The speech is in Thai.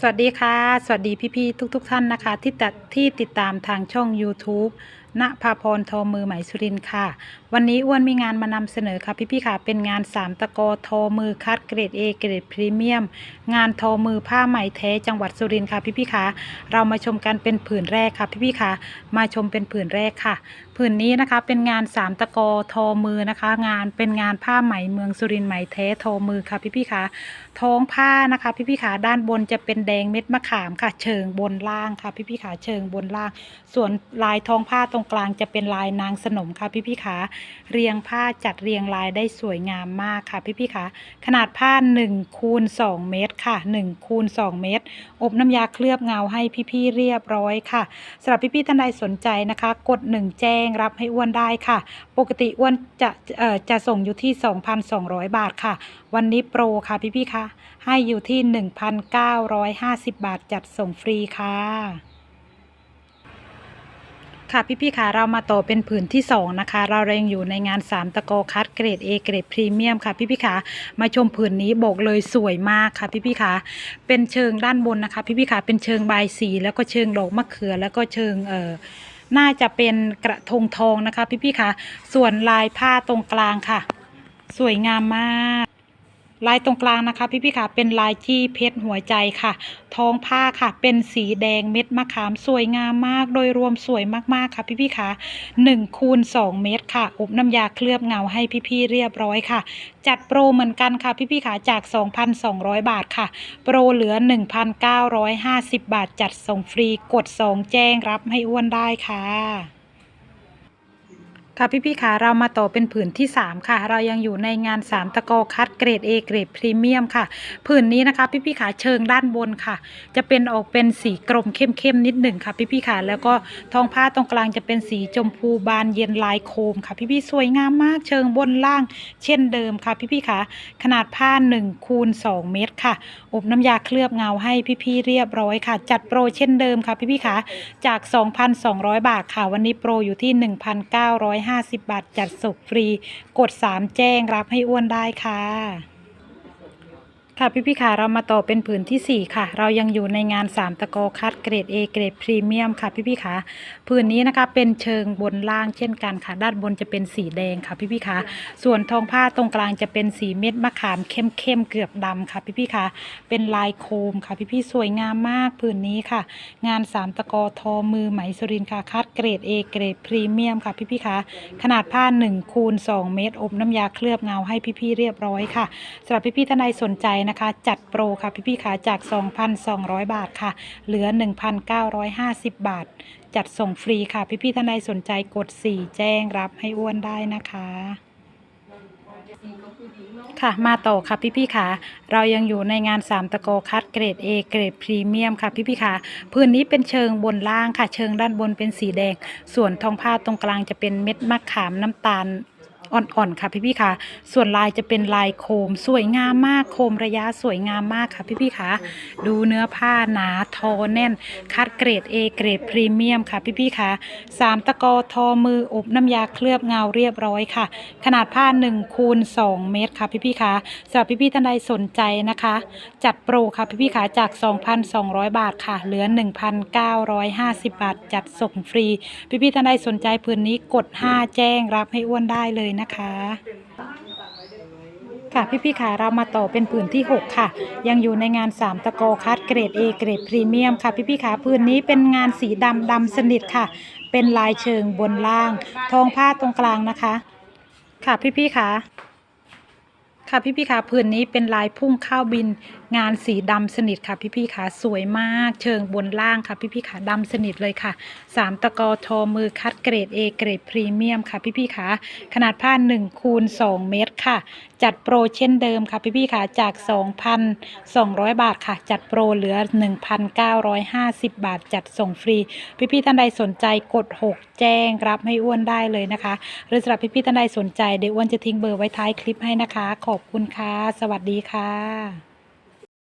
สวัสดีค่ะ สวัสดีพี่ๆทุกๆท่านนะคะ ที่ตัดที่ติดตามทางช่อง YouTube ณภาพรทอมือไหมสุรินค่ะ วันนี้อ้วนมีงานมานำเสนอค่ะพี่ๆค่ะ เป็นงานสามตะกอทอมือคัดเกรด A เกรดพรีเมียม งานทอมือผ้าไหมแท้จังหวัดสุรินค่ะพี่ๆค่ะ เรามาชมกันเป็นผืนแรกค่ะพี่ๆค่ะ มาชมเป็นผืนแรกค่ะ ผืนนี้นะคะเป็นงานสามตะกอทอมือนะคะ งานเป็นงานผ้าไหมเมืองสุรินไหมแท้ทอมือค่ะพี่ๆค่ะ ท้องผ้านะคะพี่พี่ขาด้านบนจะเป็นแดงเม็ดมะขามค่ะ เชิงบนล่างค่ะพี่พี่ขาเชิงบนล่าง ส่วนลายท้องผ้าตรงกลางจะเป็นลายนางสนมค่ะพี่พี่ขาเรียงผ้าจัดเรียงลายได้สวยงามมากค่ะพี่พี่ขาขนาดผ้า1คูณ2เมตรค่ะ1คูณ2เมตร อบน้ำยาเคลือบเงาให้พี่ๆเรียบร้อยค่ะสำหรับพี่ๆท่านใดสนใจนะคะ กด 1 แจ้งรับให้อ้วนได้ค่ะ ปกติอ้วนจะเอ่อจะส่งอยู่ที่ 2,200 บาทค่ะ วันนี้โปรค่ะพี่ๆคะให้อยู่ที่ 1,950 บาทจัดส่งฟรีค่ะ ค่ะพี่ๆค่ะเรามาต่อเป็นผืนที่ 2 นะคะ เรายังอยู่ในงาน 3 ตะกอคัดเกรด A เกรดพรีเมียมค่ะพี่ๆค่ะมาชมผืนนี้บอกเลยสวยมากค่ะพี่ๆค่ะเป็นเชิงด้านบนนะคะพี่ๆค่ะเป็นเชิงใบสี แล้วก็เชิงดอกมะเขือ แล้วก็เชิงเอ่อน่าจะเป็นกระทงทองนะคะพี่ๆค่ะส่วนลายผ้าตรงกลางค่ะ สวยงามมาก ลายตรงกลางนะคะ พี่ๆค่ะเป็นลายที่เพชรหัวใจค่ะ ท้องผ้าค่ะ เป็นสีแดงเม็ดมะขามสวยงามมาก โดยรวมสวยมากๆค่ะ พี่ๆค่ะ1คูณ2เมตรค่ะอบน้ำยาเคลือบเงาให้พี่ๆเรียบร้อยค่ะ จัดโปรเหมือนกันค่ะ พี่ๆค่ะจาก 2,200 บาทค่ะ โปรเหลือ 1,950 บาทจัดส่งฟรีกด 2 แจ้งรับให้อ้วนได้ค่ะ ค่ะพี่ๆค่ะเรามาต่อเป็นผืนที่ 3 ค่ะ เรายังอยู่ในงาน 3 ตะกอคัดเกรด A เกรดพรีเมียมค่ะ ผืนนี้นะคะ พี่ๆค่ะเชิงด้านบนค่ะ จะเป็นออกเป็นสีกรมเข้มๆนิดหนึ่งค่ะ พี่ๆค่ะแล้วก็ท้องผ้าตรงกลางจะเป็นสีชมพูบานเย็นลายโคมค่ะ พี่ๆสวยงามมากเชิงบนล่าง เช่นเดิมค่ะ พี่ๆค่ะขนาดผ้า1คูณ2เมตรค่ะ อบน้ำยาเคลือบเงาให้พี่ๆเรียบร้อยค่ะ จัดโปรเช่นเดิมค่ะ พี่ๆค่ะจาก 2,200 บาทค่ะ วันนี้โปรอยู่ที่150 บาท จัดส่งฟรี กด 3 แจ้งรับให้อ้วนได้ค่ะ ค่ะพี่พี่ๆค่ะเรามาต่อเป็นผืนทีสี่ 4 ค่ะ เรายังอยู่ในงาน 3 ตะกอคัดเกรด A เกรดพรีเมียมค่ะพี่พี่ๆค่ะผืนนี้นะคะเป็นเชิงบนล่างเช่นกันค่ะ ด้านบนจะเป็นสีแดงค่ะพี่พี่ๆค่ะส่วนทองผ้าตรงกลางจะเป็นสีเม็ดมะขามเข้มเข้มเกือบดำค่ะพี่พี่ๆค่ะเป็นลายโคมค่ะพี่พี่สวยงามมากผืนนี้ค่ะ งาน 3 ตะกอทอมือไหมสุรินค่ะคัดเกรด A เกรดพรีเมียมค่ะพี่พี่ๆค่ะขนาดผ้า1คูณ2เมตรอบน้ำยาเคลือบเงาให้พี่ๆเรียบร้อยค่ะสำหรับพี่ๆท่านใดสนใจนะคะ จัดโปรค่ะพี่ๆค่ะจาก 2,200 บาทค่ะ เหลือ 1,950 บาท จัดส่งฟรีค่ะพี่ๆท่านใดสนใจกด 4 แจ้งรับให้อ้วนได้นะคะค่ะมาต่อค่ะพี่ๆค่ะเรายังอยู่ในงาน3ตะโกคัดเกรด A เกรดพรีเมียมค่ะพี่ๆค่ะพื้นนี้เป็นเชิงบนล่างค่ะ เชิงด้านบนเป็นสีแดง ส่วนทองผ้าตรงกลางจะเป็นเม็ดมะขามน้ำตาล อ่อนๆค่ะพี่ๆค่ะ ส่วนลายจะเป็นลายโคมสวยงามมากโคมระยะสวยงามมากค่ะพี่ๆค่ะ ดูเนื้อผ้าหนาทอแน่น คัดเกรด A เกรดพรีเมียมค่ะพี่ๆค่ะสามตะกอทอมืออบน้ำยาเคลือบเงาเรียบร้อยค่ะ ขนาดผ้า1คูณ2เมตรค่ะพี่ๆค่ะสำหรับพี่ๆท่านใดสนใจนะคะ จัดโปรค่ะพี่ๆค่ะจาก 2,200 บาทค่ะ เหลือ 1,950 บาท จัดส่งฟรี พี่ๆท่านใดสนใจพื้นนี้กด 5 แจ้งรับให้อ้วนได้เลยนะคะค่ะพี่ๆค่ะเรามาต่อเป็นผืนที่ 6 ค่ะ ยังอยู่ในงาน 3 ตะโกคัดเกรด A เกรดพรีเมียมค่ะ พี่ๆค่ะผืนนี้เป็นงานสีดำดำสนิทค่ะ เป็นลายเชิงบนล่าง ทองผ้าตรงกลางนะคะ ค่ะพี่ๆค่ะ ค่ะพี่ๆค่ะผืนนี้เป็นลายพุ่งข้าวบินงานสีดำสนิทค่ะพี่ๆค่ะสวยมาก เชิงบนล่างค่ะพี่ๆค่ะดำสนิทเลยค่ะสามตะกอทอมือคัดเกรด A เกรดพรีเมียมค่ะพี่ๆค่ะขนาดผ้า1คูณ2เมตรค่ะ จัดโปรเช่นเดิมค่ะพี่ๆค่ะจาก 2,200 บาทค่ะ จัดโปรเหลือ 1,950 บาท จัดส่งฟรี พี่ๆท่านใดสนใจกด 6 แจ้งรับให้อ้วนได้เลยนะคะ หรือสำหรับพี่ๆท่านใดสนใจเดี๋ยวอ้วนจะทิ้งเบอร์ไว้ท้ายคลิปให้นะคะขออบคุณค่ะ สวัสดีค่ะ